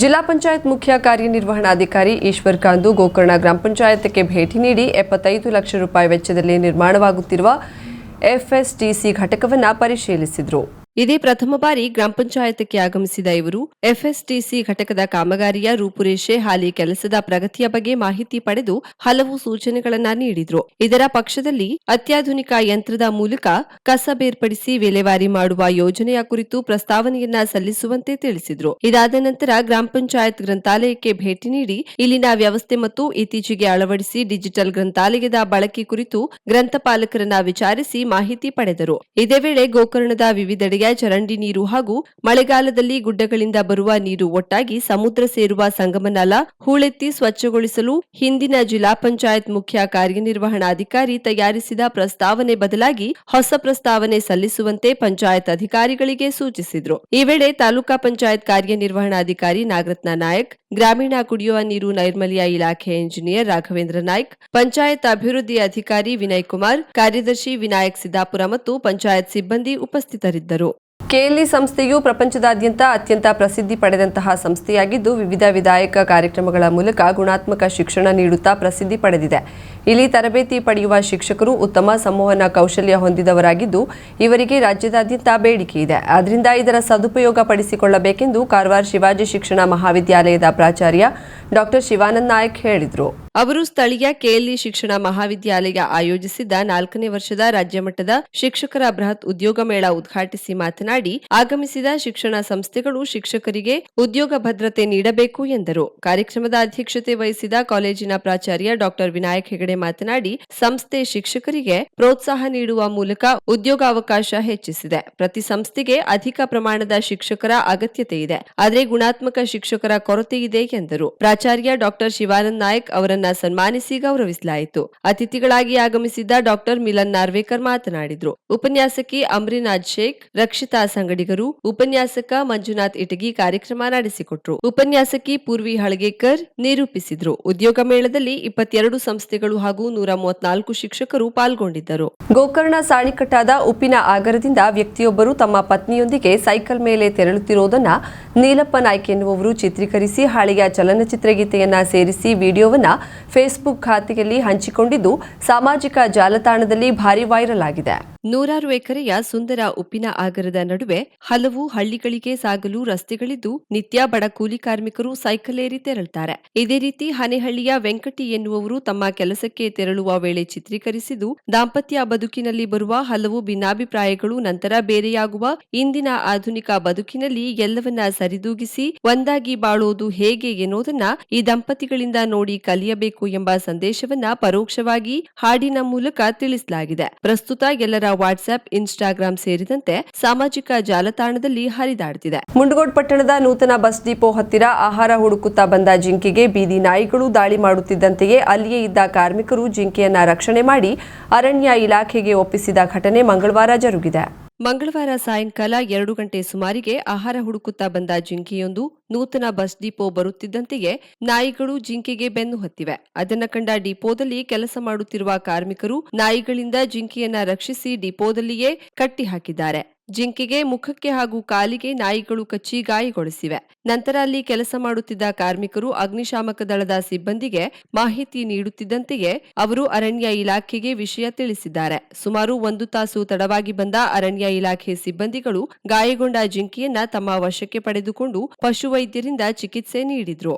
ಜಿಲ್ಲಾ ಪಂಚಾಯತ್ ಮುಖ್ಯ ಕಾರ್ಯನಿರ್ವಹಣಾಧಿಕಾರಿ ಈಶ್ವರ್ ಕಾಂದು ಗೋಕರ್ಣ ಗ್ರಾಮ ಪಂಚಾಯತ್ಗೆ ಭೇಟಿ ನೀಡಿ ಎಪ್ಪತ್ತೈದು ಲಕ್ಷ ರೂಪಾಯಿ ವೆಚ್ಚದಲ್ಲಿ ನಿರ್ಮಾಣವಾಗುತ್ತಿರುವ ಎಫ್ಎಸ್ಟಿಸಿ ಘಟಕವನ್ನು ಪರಿಶೀಲಿಸಿದರು. ಇದೇ ಪ್ರಥಮ ಬಾರಿ ಗ್ರಾಮ ಪಂಚಾಯತ್ಗೆ ಆಗಮಿಸಿದ ಇವರು ಎಫ್ಎಸ್ಟಿಸಿ ಘಟಕದ ಕಾಮಗಾರಿಯ ರೂಪುರೇಷೆ, ಹಾಲಿ ಕೆಲಸದ ಪ್ರಗತಿಯ ಬಗ್ಗೆ ಮಾಹಿತಿ ಪಡೆದು ಹಲವು ಸೂಚನೆಗಳನ್ನ ನೀಡಿದ್ರು. ಇದರ ಪಕ್ಷದಲ್ಲಿ ಅತ್ಯಾಧುನಿಕ ಯಂತ್ರದ ಮೂಲಕ ಕಸ ಬೇರ್ಪಡಿಸಿ ವಿಲೇವಾರಿ ಮಾಡುವ ಯೋಜನೆಯ ಕುರಿತು ಪ್ರಸ್ತಾವನೆಯನ್ನ ಸಲ್ಲಿಸುವಂತೆ ತಿಳಿಸಿದ್ರು. ಇದಾದ ನಂತರ ಗ್ರಾಮ ಪಂಚಾಯತ್ ಗ್ರಂಥಾಲಯಕ್ಕೆ ಭೇಟಿ ನೀಡಿ ಇಲ್ಲಿನ ವ್ಯವಸ್ಥೆ ಮತ್ತು ಇತ್ತೀಚೆಗೆ ಅಳವಡಿಸಿ ಡಿಜಿಟಲ್ ಗ್ರಂಥಾಲಯದ ಬಳಕೆ ಕುರಿತು ಗ್ರಂಥಪಾಲಕರನ್ನ ವಿಚಾರಿಸಿ ಮಾಹಿತಿ ಪಡೆದರು. ಇದೇ ವೇಳೆ ಗೋಕರ್ಣದ ಚರಂಡಿ ನೀರು ಹಾಗೂ ಮಳೆಗಾಲದಲ್ಲಿ ಗುಡ್ಡಗಳಿಂದ ಬರುವ ನೀರು ಒಟ್ಟಾಗಿ ಸಮುದ್ರ ಸೇರುವ ಸಂಗಮನಾಲ, ಹೂಳೆತ್ತಿ ಸ್ವಚ್ಛಗೊಳಿಸಲು ಹಿಂದಿನ ಜಿಲ್ಲಾ ಪಂಚಾಯತ್ ಮುಖ್ಯ ಕಾರ್ಯನಿರ್ವಹಣಾಧಿಕಾರಿ ತಯಾರಿಸಿದ ಪ್ರಸ್ತಾವನೆ ಬದಲಾಗಿ ಹೊಸ ಪ್ರಸ್ತಾವನೆ ಸಲ್ಲಿಸುವಂತೆ ಪಂಚಾಯತ್ ಅಧಿಕಾರಿಗಳಿಗೆ ಸೂಚಿಸಿದರು. ಈ ವೇಳೆ ತಾಲೂಕಾ ಪಂಚಾಯತ್ ಕಾರ್ಯನಿರ್ವಹಣಾಧಿಕಾರಿ ನಾಗರತ್ನ ನಾಯಕ್, ಗ್ರಾಮೀಣ ಕುಡಿಯುವ ನೀರು ನೈರ್ಮಲ್ಯ ಇಲಾಖೆ ಇಂಜಿನಿಯರ್ ರಾಘವೇಂದ್ರ ನಾಯ್ಕ್, ಪಂಚಾಯತ್ ಅಭಿವೃದ್ಧಿ ಅಧಿಕಾರಿ ವಿನಯ್ ಕುಮಾರ್, ಕಾರ್ಯದರ್ಶಿ ವಿನಾಯಕ್ ಸಿದ್ದಾಪುರ ಮತ್ತು ಪಂಚಾಯತ್ ಸಿಬ್ಬಂದಿ ಉಪಸ್ಥಿತರಿದ್ದರು. ಕೆಎಲ್ಇ ಸಂಸ್ಥೆಯು ಪ್ರಪಂಚದಾದ್ಯಂತ ಅತ್ಯಂತ ಪ್ರಸಿದ್ಧಿ ಪಡೆದಂತಹ ಸಂಸ್ಥೆಯಾಗಿದ್ದು, ವಿವಿಧ ವಿಧಾಯಕ ಕಾರ್ಯಕ್ರಮಗಳ ಮೂಲಕ ಗುಣಾತ್ಮಕ ಶಿಕ್ಷಣ ನೀಡುತ್ತಾ ಪ್ರಸಿದ್ಧಿ ಪಡೆದಿದೆ. ಇಲ್ಲಿ ತರಬೇತಿ ಪಡೆಯುವ ಶಿಕ್ಷಕರು ಉತ್ತಮ ಸಂವಹನ ಕೌಶಲ್ಯ ಹೊಂದಿದವರಾಗಿದ್ದು, ಇವರಿಗೆ ರಾಜ್ಯದಾದ್ಯಂತ ಬೇಡಿಕೆ ಇದೆ. ಆದ್ದರಿಂದ ಇದರ ಸದುಪಯೋಗ ಪಡಿಸಿಕೊಳ್ಳಬೇಕೆಂದು ಕಾರವಾರ ಶಿವಾಜಿ ಶಿಕ್ಷಣ ಮಹಾವಿದ್ಯಾಲಯದ ಪ್ರಾಚಾರ್ಯ ಡಾಕ್ಟರ್ ಶಿವಾನಂದ ನಾಯಕ್ ಹೇಳಿದರು. ಅವರು ಸ್ಥಳೀಯ ಕೆಎಲ್ಇ ಶಿಕ್ಷಣ ಮಹಾವಿದ್ಯಾಲಯ ಆಯೋಜಿಸಿದ್ದ ನಾಲ್ಕನೇ ವರ್ಷದ ರಾಜ್ಯ ಮಟ್ಟದ ಶಿಕ್ಷಕರ ಬೃಹತ್ ಉದ್ಯೋಗ ಮೇಳ ಉದ್ಘಾಟಿಸಿ ಮಾತನಾಡಿ, ಆಗಮಿಸಿದ ಶಿಕ್ಷಣ ಸಂಸ್ಥೆಗಳು ಶಿಕ್ಷಕರಿಗೆ ಉದ್ಯೋಗ ಭದ್ರತೆ ನೀಡಬೇಕು ಎಂದರು. ಕಾರ್ಯಕ್ರಮದ ಅಧ್ಯಕ್ಷತೆ ವಹಿಸಿದ ಕಾಲೇಜಿನ ಪ್ರಾಚಾರ್ಯ ಡಾಕ್ಟರ್ ವಿನಾಯಕ್ ಹೆಗಡೆ ಮಾತನಾಡಿ, ಸಂಸ್ಥೆ ಶಿಕ್ಷಕರಿಗೆ ಪ್ರೋತ್ಸಾಹ ನೀಡುವ ಮೂಲಕ ಉದ್ಯೋಗಾವಕಾಶ ಹೆಚ್ಚಿಸಿದೆ. ಪ್ರತಿ ಸಂಸ್ಥೆಗೆ ಅಧಿಕ ಪ್ರಮಾಣದ ಶಿಕ್ಷಕರ ಅಗತ್ಯತೆ ಇದೆ. ಆದರೆ ಗುಣಾತ್ಮಕ ಶಿಕ್ಷಕರ ಕೊರತೆ ಇದೆ ಎಂದರು. ಡಾಕ್ಟರ್ ಶಿವಾನಂದ ನಾಯಕ್ ಅವರನ್ನ ಸನ್ಮಾನಿಸಿ ಗೌರವಿಸಲಾಯಿತು. ಅತಿಥಿಗಳಾಗಿ ಆಗಮಿಸಿದ್ದ ಡಾಕ್ಟರ್ ಮಿಲನ್ ನಾರ್ವೇಕರ್ ಮಾತನಾಡಿದ್ರು. ಉಪನ್ಯಾಸಕಿ ಅಮ್ರಿನಾಥ್ ಶೇಖ್, ರಕ್ಷಿತಾ ಸಂಗಡಿಗರು, ಉಪನ್ಯಾಸಕ ಮಂಜುನಾಥ್ ಇಟಗಿ ಕಾರ್ಯಕ್ರಮ ನಡೆಸಿಕೊಟ್ರು. ಉಪನ್ಯಾಸಕಿ ಪೂರ್ವಿ ಹಳಗೇಕರ್ ನಿರೂಪಿಸಿದ್ರು. ಉದ್ಯೋಗ ಮೇಳದಲ್ಲಿ ಇಪ್ಪತ್ತೆರಡು ಸಂಸ್ಥೆಗಳು ಹಾಗೂ ನೂರ ಮೂವತ್ನಾಲ್ಕು ಶಿಕ್ಷಕರು ಪಾಲ್ಗೊಂಡಿದ್ದರು. ಗೋಕರ್ಣ ಸಾಣಿಕಟ್ಟಾದ ಉಪ್ಪಿನ ಆಗರದಿಂದ ವ್ಯಕ್ತಿಯೊಬ್ಬರು ತಮ್ಮ ಪತ್ನಿಯೊಂದಿಗೆ ಸೈಕಲ್ ಮೇಲೆ ತೆರಳುತ್ತಿರುವುದನ್ನ ನೀಲಪ್ಪ ನಾಯ್ಕ ಎನ್ನುವವರು ಚಿತ್ರೀಕರಿಸಿ, ಹಳೆಯ ಚಲನಚಿತ್ರ ಗೀತೆಯನ್ನ ಸೇರಿಸಿ ವಿಡಿಯೋವನ್ನ ಫೇಸ್ಬುಕ್ ಖಾತೆಯಲ್ಲಿ ಹಂಚಿಕೊಂಡಿದ್ದು ಸಾಮಾಜಿಕ ಜಾಲತಾಣದಲ್ಲಿ ಭಾರಿ ವೈರಲ್ ಆಗಿದೆ. ನೂರಾರು ಎಕರೆಯ ಸುಂದರ ಉಪ್ಪಿನ ಆಗರದ ನಡುವೆ ಹಲವು ಹಳ್ಳಿಗಳಿಗೆ ಸಾಗಲು ರಸ್ತೆಗಳಿದ್ದು ನಿತ್ಯ ಬಡ ಕೂಲಿ ಕಾರ್ಮಿಕರು ಸೈಕಲ್ ಏರಿ ತೆರಳುತ್ತಾರೆ ಇದೇ ರೀತಿ ಹನೆಹಳ್ಳಿಯ ವೆಂಕಟಿ ಎನ್ನುವವರು ತಮ್ಮ ಕೆಲಸಕ್ಕೆ ತೆರಳುವ ವೇಳೆ ಚಿತ್ರೀಕರಿಸಿದ್ದು, ದಾಂಪತ್ಯ ಬದುಕಿನಲ್ಲಿ ಬರುವ ಹಲವು ಭಿನ್ನಾಭಿಪ್ರಾಯಗಳು ನಂತರ ಬೇರೆಯಾಗುವ, ಇಂದಿನ ಆಧುನಿಕ ಬದುಕಿನಲ್ಲಿ ಎಲ್ಲವನ್ನ ಸರಿದೂಗಿಸಿ ಒಂದಾಗಿ ಬಾಳೋದು ಹೇಗೆ ಎನ್ನುವುದನ್ನ ಈ ದಂಪತಿಗಳಿಂದ ನೋಡಿ ಕಲಿಯಬೇಕು ಎಂಬ ಸಂದೇಶವನ್ನ ಪರೋಕ್ಷವಾಗಿ ಹಾಡಿನ ಮೂಲಕ ತಿಳಿಸಲಾಗಿದೆ. ಪ್ರಸ್ತುತ ಎಲ್ಲರ ವಾಟ್ಸ್ಆಪ್ ಇನ್ಸ್ಟಾಗ್ರಾಂ ಸೇರಿದಂತೆ ಸಾಮಾಜಿಕ ಜಾಲತಾಣದಲ್ಲಿ ಹರಿದಾಡುತ್ತಿದೆ. ಮುಂಡಗೋಡ್ ಪಟ್ಟಣದ ನೂತನ ಬಸ್ ಡಿಪೋ ಹತ್ತಿರ ಆಹಾರ ಹುಡುಕುತ್ತಾ ಬಂದ ಜಿಂಕೆಗೆ ಬೀದಿ ನಾಯಿಗಳು ದಾಳಿ ಮಾಡುತ್ತಿದ್ದಂತೆಯೇ ಅಲ್ಲಿಯೇ ಇದ್ದ ಕಾರ್ಮಿಕರು ಜಿಂಕೆಯನ್ನ ರಕ್ಷಣೆ ಮಾಡಿ ಅರಣ್ಯ ಇಲಾಖೆಗೆ ಒಪ್ಪಿಸಿದ ಘಟನೆ ಮಂಗಳವಾರ ಜರುಗಿದೆ. ಮಂಗಳವಾರ ಸಾಯಂಕಾಲ ಎರಡು ಗಂಟೆ ಸುಮಾರಿಗೆ ಆಹಾರ ಹುಡುಕುತ್ತಾ ಬಂದ ಜಿಂಕೆಯೊಂದು ನೂತನ ಬಸ್ ಡಿಪೋ ಬರುತ್ತಿದ್ದಂತೆಯೇ ನಾಯಿಗಳು ಜಿಂಕೆಗೆ ಬೆನ್ನು ಹತ್ತಿವೆ. ಅದನ್ನ ಕಂಡ ಡಿಪೋದಲ್ಲಿ ಕೆಲಸ ಮಾಡುತ್ತಿರುವ ಕಾರ್ಮಿಕರು ನಾಯಿಗಳಿಂದ ಜಿಂಕೆಯನ್ನ ರಕ್ಷಿಸಿ ಡಿಪೋದಲ್ಲಿಯೇ ಕಟ್ಟಿ ಹಾಕಿದ್ದಾರೆ ಜಿಂಕೆಗೆ ಮುಖಕ್ಕೆ ಹಾಗೂ ಕಾಲಿಗೆ ನಾಯಿಗಳು ಕಚ್ಚಿ ಗಾಯಗೊಳಿಸಿವೆ. ನಂತರ ಅಲ್ಲಿ ಕೆಲಸ ಮಾಡುತ್ತಿದ್ದ ಕಾರ್ಮಿಕರು ಅಗ್ನಿಶಾಮಕ ದಳದ ಸಿಬ್ಬಂದಿಗೆ ಮಾಹಿತಿ ನೀಡುತ್ತಿದ್ದಂತೆಯೇ ಅವರು ಅರಣ್ಯ ಇಲಾಖೆಗೆ ವಿಷಯ ತಿಳಿಸಿದ್ದಾರೆ. ಸುಮಾರು ಒಂದು ತಾಸು ತಡವಾಗಿ ಬಂದ ಅರಣ್ಯ ಇಲಾಖೆ ಸಿಬ್ಬಂದಿಗಳು ಗಾಯಗೊಂಡ ಜಿಂಕೆಯನ್ನ ತಮ್ಮ ವಶಕ್ಕೆ ಪಡೆದುಕೊಂಡು ಪಶುವೈದ್ಯರಿಂದ ಚಿಕಿತ್ಸೆ ನೀಡಿದ್ರು.